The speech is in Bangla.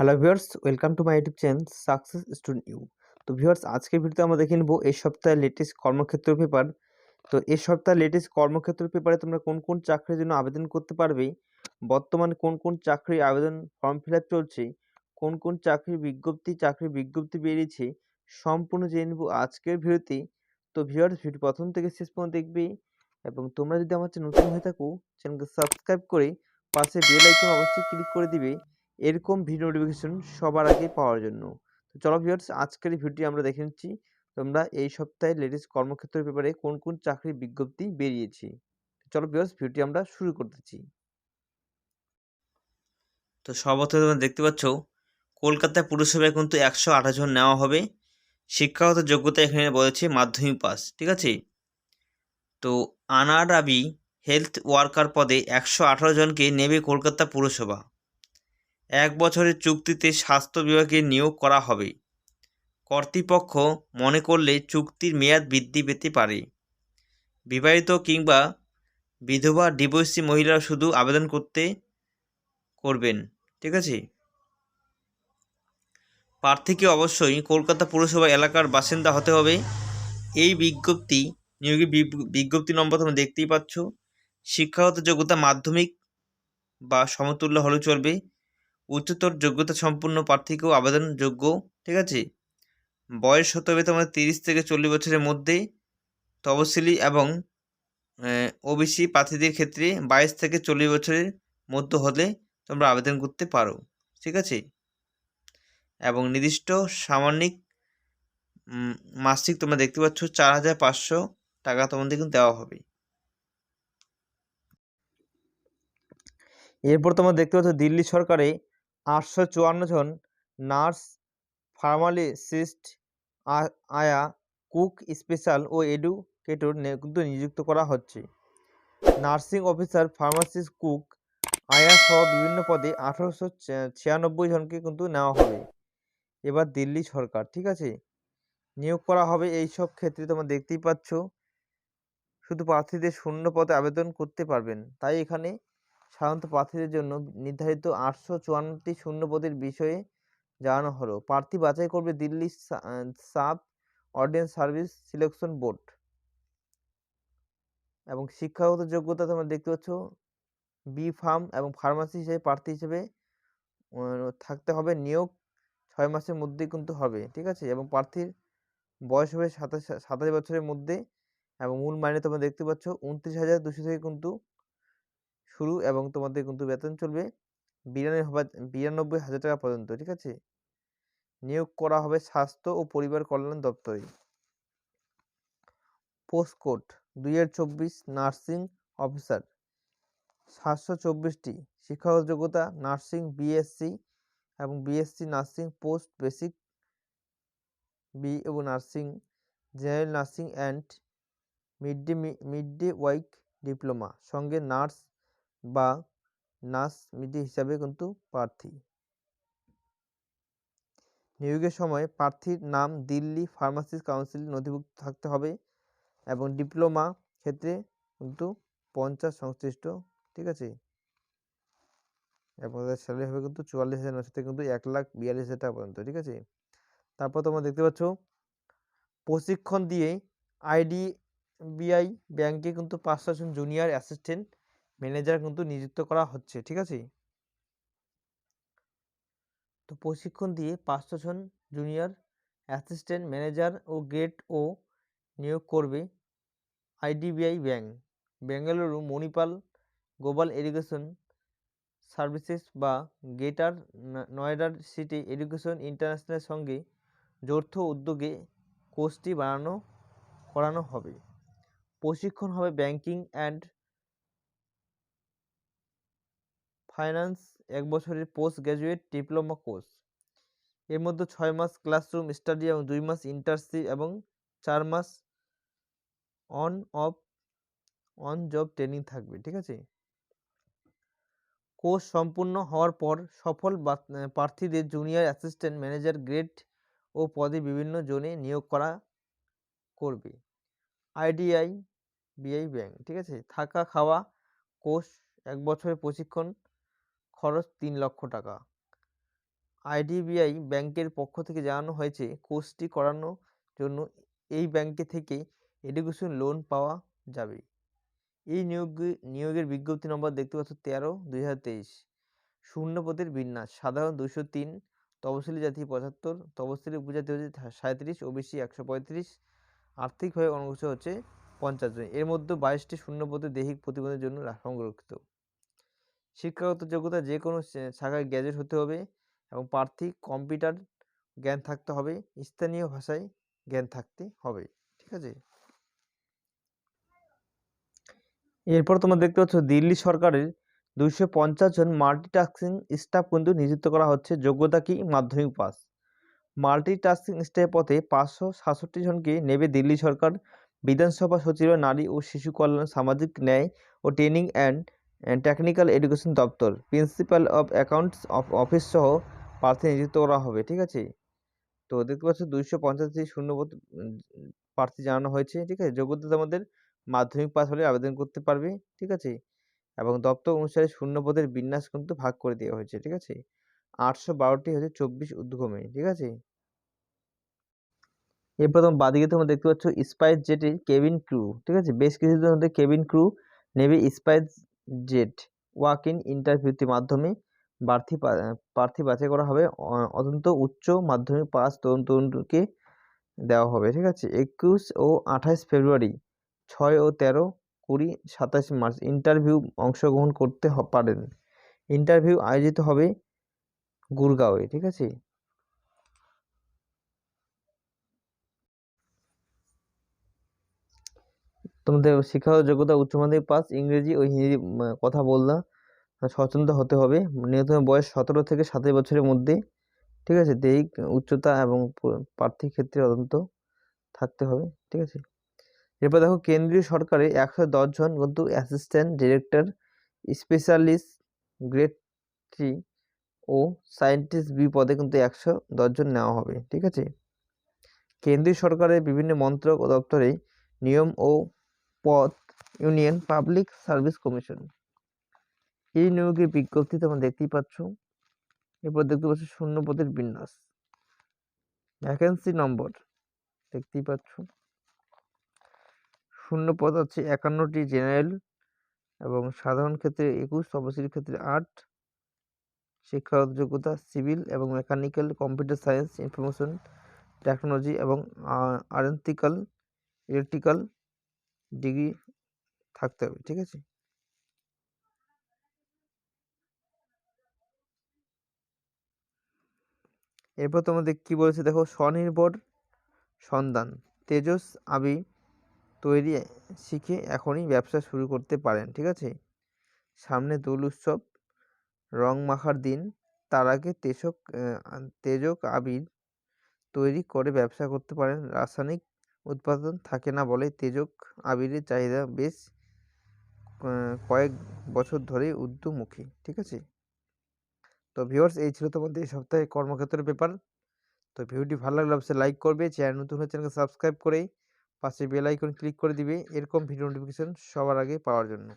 Hello viewers welcome to my YouTube channel success student you তো ভিউয়ার্স আজকের ভিডিওতে আমরা দেখে নেব এই সপ্তাহের লেটেস্ট কর্মক্ষেত্র পেপার তো এই সপ্তাহের লেটেস্ট কর্মক্ষেত্র পেপারে তোমরা কোন কোন চাকরির জন্য আবেদন করতে পারবে, বর্তমানে কোন কোন চাকরির আবেদন ফর্ম ফিল আপ চলছে, কোন কোন চাকরির বিজ্ঞপ্তি চাকরির বিজ্ঞপ্তি বেরিয়েছে, সম্পূর্ণ জেনে নেব আজকের ভিডিওতে তো ভিউয়ার্স ভিডিও প্রথম থেকে শেষ পর্যন্ত দেখবে এবং তোমরা যদি আমার চ্যানেল নতুন হয়ে থাকো, চ্যানেলকে সাবস্ক্রাইব করে পাশে বেল আইকন অবশ্যই ক্লিক করে দিবে। এরকম ভিডিও নোটিফিকেশন সবার আগে পাওয়ার জন্য। তো চলো ভিউয়ার্স আজকের ভিডিওটি আমরা দেখে নিচ্ছি, তোমরা এই সপ্তাহে লেটেস্ট কর্মক্ষেত্রের ব্যাপারে কোন কোন চাকরির বিজ্ঞপ্তি বেরিয়েছে। চলো ভিউয়ার্স ভিডিওটি আমরা শুরু করতেছি। তো সর্বপ্রথমে তোমরা দেখতে পাচ্ছ কলকাতা পুরসভায় কিন্তু একশো আঠাশ জন নেওয়া হবে। শিক্ষাগত যোগ্যতা এখানে বলেছে মাধ্যমিক পাস ঠিক আছে? তো আনারাবি হেলথ ওয়ার্কার পদে একশো আঠারো জনকে নেবে কলকাতা পুরসভা। এক বছরের চুক্তিতে স্বাস্থ্য বিভাগে নিয়োগ করা হবে। কর্তৃপক্ষ মনে করলে চুক্তির মেয়াদ বৃদ্ধি পেতে পারে। বিবাহিত কিংবা বিধবা ডিভোর্সি মহিলারা শুধু আবেদন করতে করবেন, ঠিক আছে? প্রার্থীকে অবশ্যই কলকাতা পুরসভা এলাকার বাসিন্দা হতে হবে। এই বিজ্ঞপ্তি নিয়োগের বিজ্ঞপ্তি নম্বর তোমরা দেখতেই পাচ্ছ। শিক্ষাগত যোগ্যতা মাধ্যমিক বা সমতুল্য হলে চলবে। উচ্চতর যোগ্যতা সম্পন্ন প্রার্থীকেও আবেদনযোগ্য, ঠিক আছে? বয়স হতে হবে তোমার তিরিশ থেকে চল্লিশ বছরের মধ্যে তফসিলি এবং ওবিসি প্রার্থীদের ক্ষেত্রে বাইশ থেকে চল্লিশ বছরের মধ্যে হলে তোমরা আবেদন করতে পারো, ঠিক আছে? এবং নির্দিষ্ট সামান্যিক মাসিক তোমরা দেখতে পাচ্ছ চার হাজার পাঁচশো টাকা তোমাদের কিন্তু দেওয়া হবে। এরপর তোমরা দেখতে পাচ্ছ দিল্লি সরকারে আটশো চুয়ান্ন জন নার্স ফার্মালিসিস্ট আয়া, কুক, স্পেশাল ও এডুকেটর কিন্তু নিযুক্ত করা হচ্ছে। নার্সিং অফিসার, ফার্মাসিস্ট, কুক, আয়া সহ বিভিন্ন পদে আঠারোশো ছিয়ানব্বই জনকে কিন্তু নেওয়া হবে। এবার দিল্লি সরকার, ঠিক আছে? নিয়োগ করা হবে এই সব ক্ষেত্রে তোমরা দেখতেই পাচ্ছ, শুধু প্রার্থীদের শূন্য পদে আবেদন করতে পারবেন। তাই এখানে সাধারণত প্রার্থীদের জন্য নির্ধারিত আটশো চুয়ান্নটি শূন্যপদের বিষয়ে জানানো হলো। প্রার্থী বাছাই করবে Delhi sub ordinance service selection board. এবং শিক্ষাগত যোগ্যতা তোমরা দেখতে পাচ্ছ, বি ফার্ম এবং ফার্মাসি হিসেবে প্রার্থী হিসেবে থাকতে হবে। নিয়োগ ছয় মাসের মধ্যেই কিন্তু হবে, ঠিক আছে? এবং প্রার্থীর বয়স হবে সাতাশ সাতাশ বছরের মধ্যে। এবং মূল মাইনে তোমরা দেখতে পাচ্ছ, উনত্রিশ হাজার দুশো থেকে কিন্তু শুরু এবং তোমাদের কিন্তু বেতন চলবে বিরানব্বই বিরানব্বই হাজার টাকা পর্যন্ত, ঠিক আছে? নিয়োগ করা হবে স্বাস্থ্য ও পরিবার কল্যাণ দপ্তরে। পোস্ট কোড হাজার চব্বিশ নার্সিং অফিসার। সাতশো চব্বিশটি শিক্ষাগত যোগ্যতা নার্সিং, বিএসসি এবং BSc nursing post basic, B এবং nursing, general nursing and mid day mid day ওয়াইক diploma. সঙ্গে নার্স বা নার্স মিডি হিসাবে কিন্তু প্রার্থী। নিয়োগের সময় প্রার্থীর নাম দিল্লি ফার্মাসিস্ট কাউন্সিল নথিভুক্ত থাকতে হবে এবং ডিপ্লোমা ক্ষেত্রে কিন্তু পঞ্চাশ সংশ্লিষ্ট, ঠিক আছে? এবং স্যালারি হবে কিন্তু চুয়াল্লিশ হাজার নশো থেকে কিন্তু এক লাখ বিয়াল্লিশ হাজার টাকা পর্যন্ত, ঠিক আছে? তারপর তোমরা দেখতে পাচ্ছ, প্রশিক্ষণ দিয়ে আইডিবিআই ব্যাংকে কিন্তু পাঁচশো জন জুনিয়র অ্যাসিস্ট্যান্ট ম্যানেজার কিন্তু নিযুক্ত করা হচ্ছে, ঠিক আছে? তো প্রশিক্ষণ দিয়ে পাঁচশো জন জুনিয়র অ্যাসিস্ট্যান্ট ম্যানেজার ও গ্রেড ও নিয়োগ করবে IDBI bank Bengaluru Manipal global education services বা গেটার নয়ডার সিটি এডুকেশন ইন্টারন্যাশনালের সঙ্গে যৌথ উদ্যোগে কোর্সটি বানানো, করানো হবে। প্রশিক্ষণ হবে ব্যাংকিং অ্যান্ড ফাইন্যান্স এক বছরের পোস্ট গ্র্যাজুয়েট ডিপ্লোমা কোর্স এর মধ্যে ছয় মাস ক্লাসরুম স্টাডি এবং দুই মাস ইন্টার্নশিপ এবং চার মাস on of on job training থাকবে, ঠিক আছে? কোর্স সম্পূর্ণ হওয়ার পর সফল প্রার্থীদের junior assistant manager grade O পদে বিভিন্ন জোনে নিয়োগ করা করবে। আইডিআই বিআই ব্যাংক ঠিক আছে? থাকা খাওয়া কোর্স এক বছরের প্রশিক্ষণ খরচ তিন লক্ষ টাকা। আইডিবিআই ব্যাংকের পক্ষ থেকে জানানো হয়েছে, কোর্সটি করানোর জন্য এই ব্যাংকে থেকে এডুকেশন লোন পাওয়া যাবে। এই নিয়োগ, নিয়োগের বিজ্ঞপ্তি নম্বর দেখতে পাচ্ছ তেরো, দুই হাজার তেইশ। শূন্য পদের বিন্যাস, সাধারণ দুশো তিন, তপশিলি জাতি পঁচাত্তর, তপশিলি উপজাতি হচ্ছে সাঁত্রিশ ওবিসি একশো পঁয়ত্রিশ আর্থিকভাবে অনুষ্ঠিত হচ্ছে পঞ্চাশ জন। এর মধ্যে বাইশটি শূন্য পদে দৈহিক প্রতিবন্ধের জন্য সংরক্ষিত। শিক্ষাগত যোগ্যতা যে কোনো শাখায় গ্র্যাজুয়েট হতে হবে এবং প্রার্থী কম্পিউটার জ্ঞান থাকতে হবে, স্থানীয় ভাষায় জ্ঞান থাকতে হবে, ঠিক আছে? এরপর তোমরা দেখতে পাচ্ছ দিল্লি সরকারের দুইশো পঞ্চাশ জন মাল্টিটাস্কিং স্টাফ কিন্তু নিযুক্ত করা হচ্ছে, যোগ্যতা কি? মাধ্যমিক পাস মাল্টিটাস্কিং স্টাফ পথে পাঁচশো সাতষট্টি জনকে নেবে দিল্লি সরকার, বিধানসভা সচিবালয় নারী ও শিশু কল্যাণ, সামাজিক ন্যায় ও ট্রেনিং অ্যান্ড টেকনিক্যাল এডুকেশন দপ্তর principal of accounts of office সহ প্রার্থী নিযুক্ত করা হবে, ঠিক আছে? তো দেখতে পাচ্ছ দুইশো পঞ্চাশটি শূন্যপদ প্রার্থী জানানো হয়েছে, ঠিক আছে? যোগ্যতা আমাদের মাধ্যমিক পাস হলে আবেদন করতে পারবে, ঠিক আছে? এবং দপ্তর অনুসারে শূন্যপদের বিন্যাস কিন্তু ভাগ করে দেওয়া হয়েছে, ঠিক আছে? আটশো বারোটি হচ্ছে চব্বিশ উদ্যমে ঠিক আছে? এরপর প্রথম বাদিকে তোমরা দেখতে পাচ্ছ স্পাইস জেটের কেবিন ক্রু, ঠিক আছে? বেশ কিছুদিনের মধ্যে কেবিন ক্রু নেবে স্পাইস জেট ওয়াক ইন ইন্টারভিউতে মাধ্যমে প্রার্থী প্রার্থী বাছাই করা হবে। অত্যন্ত উচ্চ মাধ্যমিক পাস তরুণ তরুণকে দেওয়া হবে, ঠিক আছে? একুশ ও আঠাশ ফেব্রুয়ারি, ছয় ও তেরো, কুড়ি, সাতাশ মার্চ ইন্টারভিউ অংশগ্রহণ করতে পারেন। ইন্টারভিউ আয়োজিত হবে গুরগাঁওয়ে, ঠিক আছে? তোমাদের শিক্ষাগত যোগ্যতা উচ্চ মাধ্যমিক পাস, ইংরেজি ও হিন্দি কথা বললা। সচেতন হতে হবে। ন্যূনতম বয়স সতেরো থেকে সাতাশ বছরের মধ্যে। ঠিক আছে? দৈহিক উচ্চতা এবং প্রার্থীর ক্ষেত্রে অত্যন্ত থাকতে হবে। ঠিক আছে? এরপর দেখো, কেন্দ্রীয় সরকারে একশো জন কিন্তু assistant director, specialist grade three ও সায়েন্টিস্ট বি পদে কিন্তু একশো জন নেওয়া হবে। ঠিক আছে? কেন্দ্রীয় সরকারের বিভিন্ন মন্ত্রক ও দপ্তরে নিয়ম ও পদ ইউনিয়ন পাবলিক সার্ভিস কমিশন। এই নিয়োগের বিজ্ঞপ্তি তোমরা দেখতেই পাচ্ছ। এরপর দেখতে পাচ্ছ শূন্য পদের বিন্যাস। ভ্যাকেন্সি নম্বর দেখতেই পাচ্ছ। শূন্য পদ আছে একান্নটি জেনারেল এবং সাধারণ ক্ষেত্রে একুশ, তপশিল ক্ষেত্রে আট শিক্ষাগত যোগ্যতা সিভিল এবং mechanical, computer science, information, technology এবং আরেন্টিক্যাল ইলেকট্রিক্যাল ডিগ্রি থাকতে হবে, ঠিক আছে? এরপর তোমাদের কি বলেছে দেখো, স্বনির্ভর সন্ধান তেজস আবি তৈরি শিখে এখনই ব্যবসা শুরু করতে পারেন, ঠিক আছে? সামনে দোল উৎসব, রং মাখার দিন, তার আগে তেজক তেজক আবির তৈরি করে ব্যবসা করতে পারেন। রাসায়নিক উৎপাদন থাকে না বলে তেজক আবিরের চাহিদা বেশ কয়েক বছর ধরে উদ্যমুখী ঠিক আছে? তো ভিউয়ার্স এই ছিল তোমাদের এই সপ্তাহে কর্মক্ষেত্রের ব্যাপার। তো ভিডিওটি ভালো লাগলে অবশ্যই লাইক করবে, চ্যানেল নতুন হলে চ্যানেলকে সাবস্ক্রাইব করে পাশে বেল আইকন ক্লিক করে দিবে। এরকম ভিডিও নোটিফিকেশন সবার আগে পাওয়ার জন্য।